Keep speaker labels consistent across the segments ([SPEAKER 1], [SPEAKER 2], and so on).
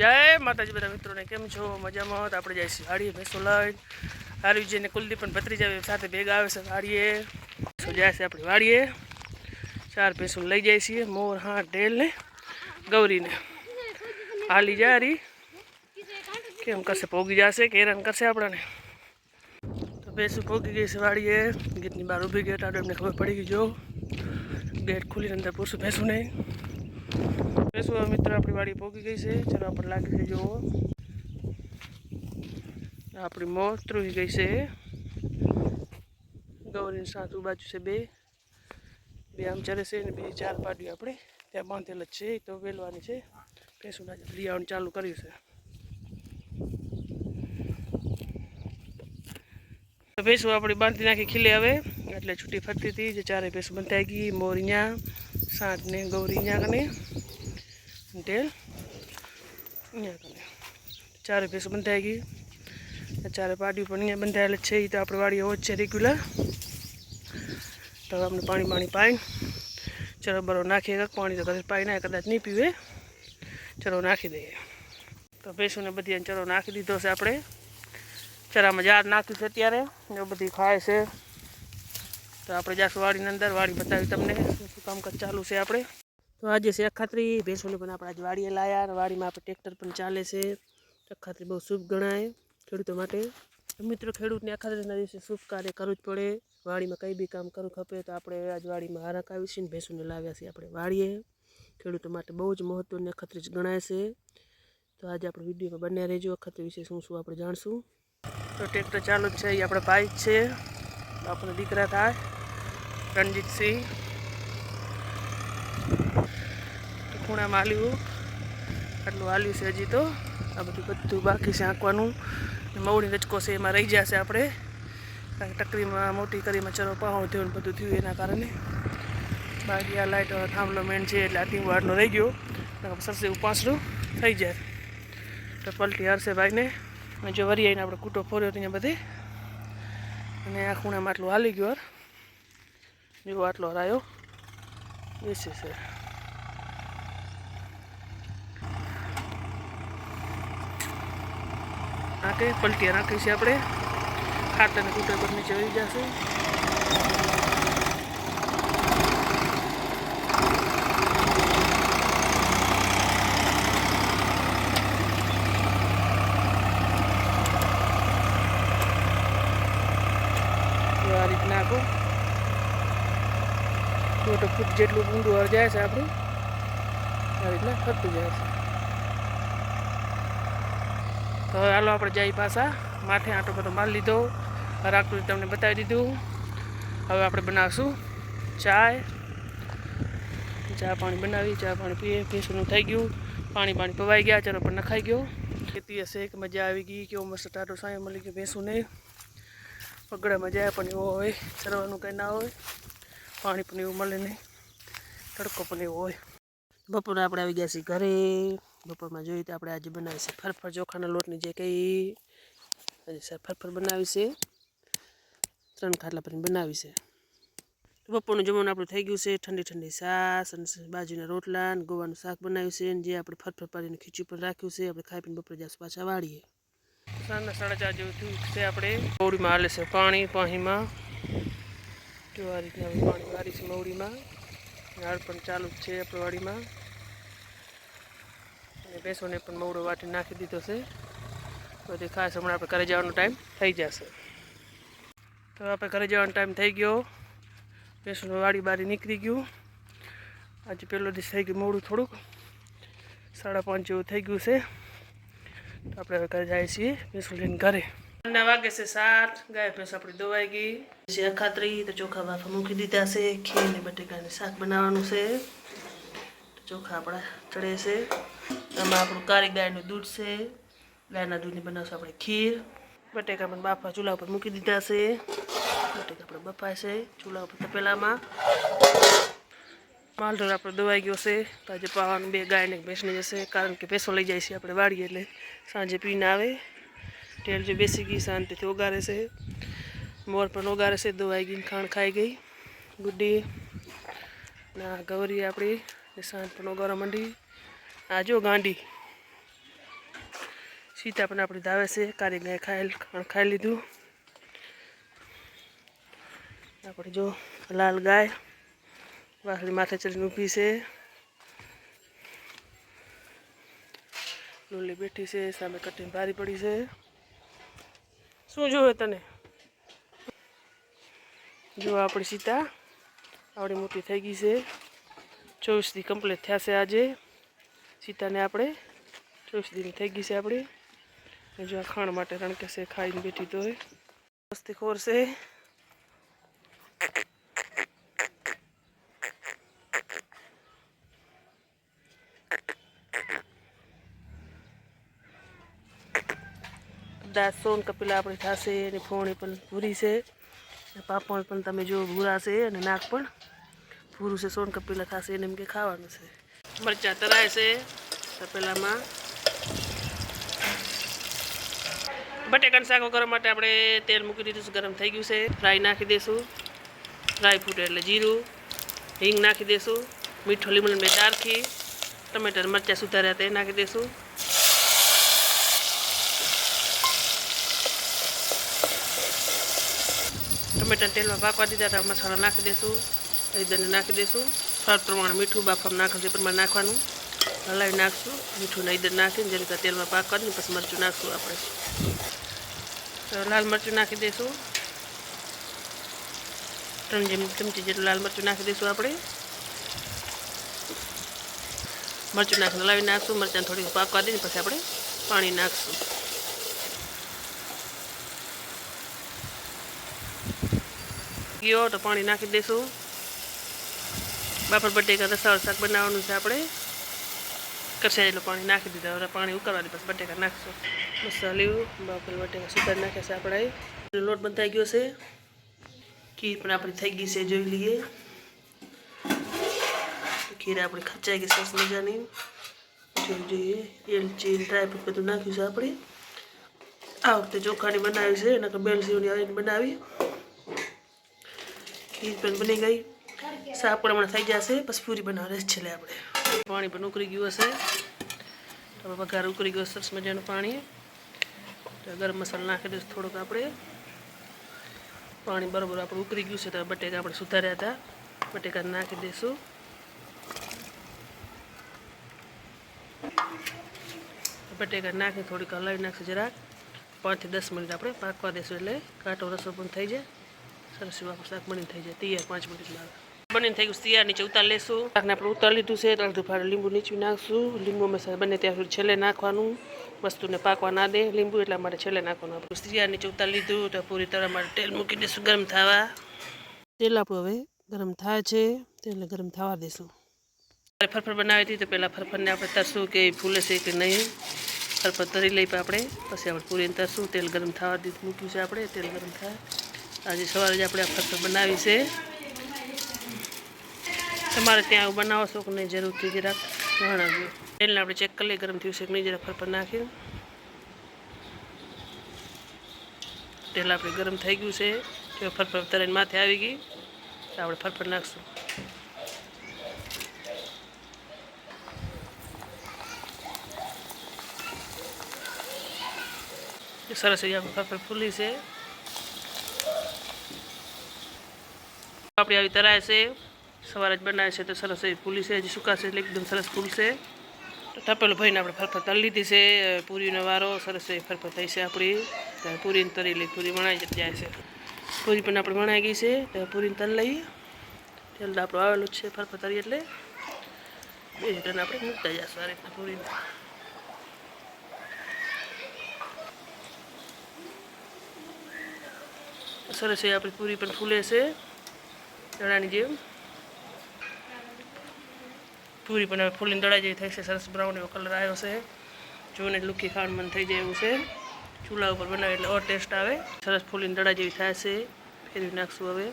[SPEAKER 1] જય માતાજી બધા મિત્રોને, કેમ છો? મજામાં? તો આપણે જઈશું હાડીએ ભેંસો લઈને હારીજી ને કુલદીપ પણ ભત્રીજા સાથે ભેગા આવે છે ભેંસો જાય છે આપણી વાડીએ? ચાર ભેંસો લઈ જાય છીએ, મોર હા ઢેલ ને ગૌરીને. હાલી જાય હારી. કેમ કરશે? પોગી જશે કે હેરાન કરશે આપણને? તો ભેંસું પોગી ગઈ છે વાડીએ. ગેટની બહાર ઊભી ગઈ આડો એમને ખબર પડી ગઈ, જો. ગેટ ખુલીને અંદર પૂછું ભેંસું નહીં. બેસું મિત્ર આપણી વાડી પોગી ગઈ છે? ચલો આપણે લાગી છે જુઓ. આપણી મોર ત્રુહી ગઈ છે. ગૌરીની સાત બાજુ છે બે. બે આમ ચરે છે ને બે ચાર પાડ્યું આપણે. ત્યાં બાંધેલ જ છે તો વેલવાની છે. ભેંસું ના લિયાવાનું ચાલુ કર્યું છે. તો ભેંસું આપણી બાંધી નાખી ખીલે હવે. એટલે છૂટી ફરતી હતી, જે ચારે ભેંસું બંધાઈ ગઈ, મોર અહીંયા સાત ને ગૌરી અહીંયા કને ટેલ ચારે ભેંસો બંધાઈ ગઈ ચારે પાડ્યું પણ અહીંયા બંધાયેલ છે એ તો આપણે વાડી હોજ છે રેગ્યુલર તો આપણે પાણી પાણી પાઈને ચલો બરો નાખીએ પાણી તો કદાચ પાઈ ના કદાચ નહીં પીવે ચલો નાખી દઈએ તો ભેંસોને બધી ચલો નાખી દીધો છે આપણે ચરામાં ઝાડ નાખ્યું છે અત્યારે એ બધી ખાય છે તો આપણે જાશું વાડીની અંદર વાડી બતાવી તમને શું કામકાજ ચાલુ છે આપણે તો આજે છે અખાત્રી ભેંસોને પણ આપણે આજે વાડીએ લાયા વાડીમાં આપણે ટ્રેક્ટર પણ ચાલે છે. અખાત્રી બહુ શુભ ગણાય ખેડૂતો માટે. મિત્ર, ખેડૂતને અખાત્રીના દિવસે શુભ કાર્ય કરવું જ પડે. વાડીમાં કંઈ બી કામ કરવું ખપે તો આપણે આજ વાડીમાં હારક આવી છે ને ભેંસોને લાવ્યા છીએ આપણે વાડીએ. ખેડૂતો માટે બહુ જ મહત્ત્વની અખત્રી જ ગણાય છે. તો આજે આપણે વિડીયોમાં બન્યા રહેજો. અખત્રી વિશે શું શું આપણે જાણશું? તો ટ્રેક્ટર ચાલુ જ છે એ આપણે ભાઈ છે. આપણો દીકરા થાય, રણજીતસિંહ તો ખૂણામાં આલ્યું આટલું હાલ્યું છે હજી તો. આ બધું બધું બાકી છે આંકવાનું. મવડી રચકો છે એમાં રહી જશે આપણે. કારણ કે ટકરીમાં મોટી કરીમાં ચરો પાહો થયો ને બધું થયું એના કારણે. બાકી આ લાઇટ થાંભલો મેન છે એટલે આ ટીંગવાડનો રહી ગયો. સરસે એવું પાંસરું થઈ જાય. તો પલટી હરશે ભાઈને. અને જો વરી આવીને આપણે કૂટો ફોર્યો ત્યાં બધે. અને આ ખૂણામાં આટલું હાલી ગયો જો આટલો હરાયો બેસી છે. નાખે પલટી નાખી છે આપણે? ખાતરને કૂટો પર નીચે વહી જશે. આ રીતના આખું દોઢ ફૂટ જેટલું ઊંડું જાય છે આપણું, આ રીતના ફરતું જાય છે. તો હવે હાલો આપણે જઈ પાછા. માથે આટો બધો માલ લીધો. રાખતું તમને બતાવી દીધું. હવે આપણે બનાવશું ચાય. ચા પાણી બનાવી, ચા પાણી પીએ. ભેંસનું થઈ ગયું. પાણી પાણી પવાઈ ગયા. ચાલો પણ નખાઈ ગયો. ખેતી હશે, કે મજા આવી ગઈ, કેવો મસ્ત ટાટો સાયો મળી ગયો નહીં મજા જાય પણ એવો હોય. ચરવાનું કંઈ ના હોય. પાણી પણ એવું મળે નહીં. તડકો પણ એવો હોય. બપોરે આપણે આવી ગયા છીએ ઘરે. બપોરમાં જોઈએ તો આપણે આજે બનાવી ફરફર. ચોખાના લોટની જે કંઈ આજે સર ફરફર બનાવી છે. ત્રણ ખાટલા પર બનાવી છે. બપોરનું જમવાનું આપણું થઈ ગયું છે, ઠંડી ઠંડી સાસ અને બાજુના રોટલા અને ગોવાનું શાક બનાવ્યું છે જે આપણે ફરફર પાડીને ખીચું પણ રાખ્યું છે, આપણે ખાઈ પીને બપોરે જાસ પાછા વાળીએ. સાંજના સાડા ચાર જેવું થયું છે આપણે. મવડીમાં હાલે છે પાણી, પાણીમાં. જો આ રીતના પાણી વાળી છે મવડીમાં ઝાડ પણ ચાલુ જ છે આપણે વાડીમાં. અને ભેંસોને પણ મવડો વાટી નાખી દીધો છે. બધી ખાસ હમણાં આપણે ઘરે જવાનો ટાઈમ થઈ જશે. તો આપણે ઘરે જવાનો ટાઈમ થઈ ગયો. ભેંસોનું વાડી બારી નીકળી ગયું. આજે પહેલો દિવસ થઈ ગયું મોડું થોડુંક. સાડા પાંચ જેવું થઈ ગયું છે. તો આપણે હવે ઘરે જઈએ છીએ ભેંસો લઈને ઘરે. ના વાગે છે સાત ગાય ભેંસ આપણી દોવાઈ ગઈ. છે અખાત્રી તો ચોખા બાફા મૂકી દીધા છે. ખીર ને બટેકાને શાક બનાવવાનું છે. ચોખા આપણા ચડે છે. આમાં આપણું કાળી ગાયનું દૂધ છે. ગાયના દૂધની બનાવશું આપણે ખીર. બટેકા પણ બાફા ચૂલા ઉપર મૂકી દીધા છે. બટેકા આપણે બફાય છે. ચૂલા ઉપર તપેલામાં. માલઢોર આપણો દવાઈ ગયો છે. તો આજે પાવાનું બે ગાયને ભેંસને જશે. કારણ કે ભેંસો લઈ જાય છે આપણે વાળીએ એટલે સાંજે પીને આવે. ટેલ જો બેસી ગઈ શાંતિથી ઓગારે છે. મોર પણ ઓગારે છે. દવાઈ ગઈ ખાણ ખાઈ ગઈ. ગુડ્ડી. ને ગૌરી આપણી. સાંજ પણ ઓગારવા માંડી. આ જો ગાંડી. સીતા પણ આપણી દાવે છે કારી ગાય ખાઈ ખાઈ લીધું. આપણે જો લાલ ગાય વાસળી માથે ચડીને ઊભી છે. લોલી બેઠી છે, સામે કટીને ભારી પડી છે. શું જોવે તને? જો આપણી સીતા, આવડી મોટી થઈ ગઈ છે. ચોવીસથી કમ્પ્લીટ થયા છે આજે. સીતાને આપણે ચોવીસ દિન થઈ ગઈ છે આપણી. જો આ ખાણ માટે રણકે છે, ખાઈને બેઠી તો મસ્તી ખોરશે કદાચ સોન કપિલા આપણી થશે અને ફોણી પણ ભૂરી છે. પાપણ પણ તમે જો ભૂરા છે અને નાક પણ ભૂરું છે. સોન કપિલા થશે, એને એમ કે ખાવાનું છે. મરચાં તરાય છે, તપેલામાં. બટેકાનું શાક કરવા માટે આપણે તેલ મૂકી દીધું છે, ગરમ થઈ ગયું છે. ફ્રાય નાખી દઈશું ફ્રાય ફૂટે એટલે જીરું. હિંગ નાખી દઈશું મીઠો લીમણ બે દારખી ટમેટા અને મરચાં સુધાર્યા તે નાખી દઈશું ટમેટા તેલમાં પાકવા દીધા મસાલા નાખી દઈશું હળદરને નાખી દઈશું સ્વાદ પ્રમાણે મીઠું બાફામાં નાખવાનું એ પ્રમાણે નાખવાનું. હલાવી નાખશું. મીઠું નહીં નાખીને જેની રીતે તેલમાં પાક દઈને પછી મરચું નાખશું આપણે. તો લાલ મરચું નાખી દઈશું. ત્રણ જેમ ચમચી જેટલું લાલ મરચું નાખી દઈશું આપણે. મરચું નાખીને હલાવી નાખશું. મરચાં થોડી પાકવા દઈને પછી આપણે પાણી નાખશું. ગયો તો પાણી નાખી દઈશું. બાપર બટેકા રસાવાળું શાક બનાવવાનું છે આપણે. કસાયેલું પાણી નાખી દીધા, હવે પાણી ઉકાળવાની પછી બટેકા નાખશું. મસાલ્યું બાપર બટેકા સુધારી નાખ્યા છે આપણે લોટ બંધાઈ ગયો છે. ખીર પણ આપણી થઈ ગઈ છે, જોઈ લઈએ. ખીર આપણી ખચાઈ ગઈ, સરસ મજાની. જોઈ જોઈએ એલચી ડ્રાયફ્રૂટ બધું નાખ્યું છે આપણે. આ વખતે ચોખાની બનાવી છે એના બેલ સીવની આવીને બનાવી. ખીર પણ બની ગઈ. શાક પણ હમણાં થઈ જશે પછી પૂરી બનાવવાની છે છેલ્લે આપણે પાણી પણ ઉકળી ગયું હશે તો હવે વઘાર ઉકળી ગયો સરસ મજાનું પાણી તો ગરમ મસાલો નાખી દઈશું થોડુંક આપણે પાણી બરાબર આપણે ઉકળી ગયું છે તો બટેકા આપણે સુધાર્યા હતા બટેકા નાખી દઈશું બટેકા નાખી થોડીક હલાવી નાખશું જરાક પાંચથી દસ મિનિટ આપણે પાકવા દઈશું એટલે કાંટો રસો પણ થઈ જાય સરસ એવું આપણું શાક બનીને થઈ જાય તૈયાર પાંચ મિનિટમાં બનીને થઈ ગયું તૈયાર નીચે ઉતાર લેશું. શાકને આપણે ઉતાર લીધું છે અડધું ફાળું લીંબુ નીચું નાખશું. લીંબુ મસાલા બને ત્યાં સુધી છેલ્લે નાખવાનું. વસ્તુને પાકવા ના દે. લીંબુ એટલા માટે છેલ્લે નાખવાનું. આપણું તૈયાર નીચે ઉતાર લીધું તો પૂરી તરફ માટે તેલ મૂકી દઈશું ગરમ થવા? તેલ આપણું હવે ગરમ થાય છે. તેલને ગરમ થવા દઈશું ફરફર બનાવી હતી તો પહેલાં ફરફરને આપણે તરશું કે ફૂલે છે કે નહીં. ફરફર તરી લઈ આપણે. પછી આપણે પૂરીને તરશું. તેલ ગરમ થવા દીધું. મૂક્યું છે આપણે. તેલ ગરમ થાય. આજે સવારે જ આપણે આ ફરફર તમારે ત્યાં બનાવો છો કે નહીં જરૂરથી જરાક? જણાવજો. તેલને આપણે ચેક કરી લઈએ, ગરમ થયું છે કે નહીં જરા ફરફર નાખી તેલ આપણે ગરમ થઈ ગયું છે. જો ફરફર તરીને માથે આવી ગઈ, તો આપણે ફરફર નાખશું. સરસ આપણે ફરફર ફૂલી છે. આપણી આવી તરાય છે. સવારે જ બનાવે છે, તો સરસ એ ફૂલી છે, હજી સુકાશે એટલે એકદમ સરસ ફૂલશે તો તપેલું ભાઈને આપણે ફરફર તળી લીધી છે પૂરીનો વારો સરસ એવી ફરફર થઈ છે આપણી. તો પૂરીને તરી લઈ પૂરી વણાઈ જાય છે. પૂરી પણ આપણે વણાઈ ગઈ છે, તો પૂરીને તલ લઈએ. તેલ આપણું આવેલું જ છે, ફરફર તરી એટલે. બે રીતના આપણે મૂકતા જઈશું આ રીતના પૂરીને. સરસ એ આપણી પૂરી પણ ફૂલે છે, ચણાની જેમ. પૂરી, પણ હવે ફૂલીને દળાઈ જેવી થઈ છે. સરસ બ્રાઉન એવો કલર આવ્યો છે. જોઈને લુખી ખાવાનું મન થઈ જાય એવું છે. ચૂલા ઉપર બનાવે એટલે ઓર ટેસ્ટ આવે. સરસ ફૂલીને દળા જેવી થાય છે. ફેરવી નાખશું હવે.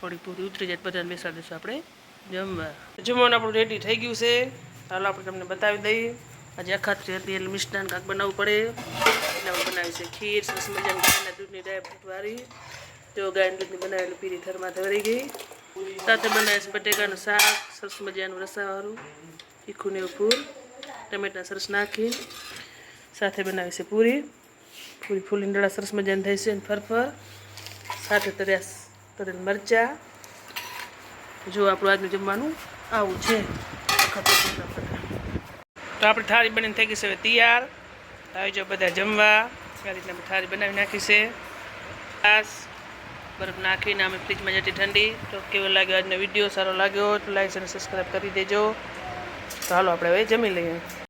[SPEAKER 1] થોડી પૂરી ઉતરી જાય બધાને બેસાડી દઈશું આપણે. જમવા. જમવાનું આપણું રેડી થઈ ગયું છે. હાલો આપણે તમને બતાવી દઈએ. આજે અખાત્રી હતી એટલે મિષ્ટાન કાંક બનાવવું પડે. એટલે બનાવી છે ખીર, સરસ મજાની દૂધની ડાય ફ્રૂટ વાળી જો ગાયના દૂધની બનાવેલું પીરી થરમાં ધરી ગઈ. સાથે બનાવે છે બટેકાનું શાક, સરસ મજાનું રસાવાળું તીખું ને ફૂલ ટમેટા સરસ નાખી સાથે બનાવે છે પૂરી. પૂરી ફૂલ ઈંડળા સરસ મજાની થઈ છે અને ફરફર. સાથે તર્યા તરેલ મરચાં. જો આપણું આજનું જમવાનું આવું છે. તો આપણે થાળી બનીને થઈ ગઈ છે હવે તૈયાર. આવી જાઓ બધા જમવા. આ રીતના થાળી બનાવી નાખી છે. ગ્લાસ બરફ નાખીને અમે ફ્રીજમાં જતી ઠંડી. તો કેવો લાગ્યો આજનો વીડિયો? સારો લાગ્યો તો લાઈક અને સબસ્ક્રાઈબ કરી દેજો. તો હાલો આપણે હવે જમી લઈએ.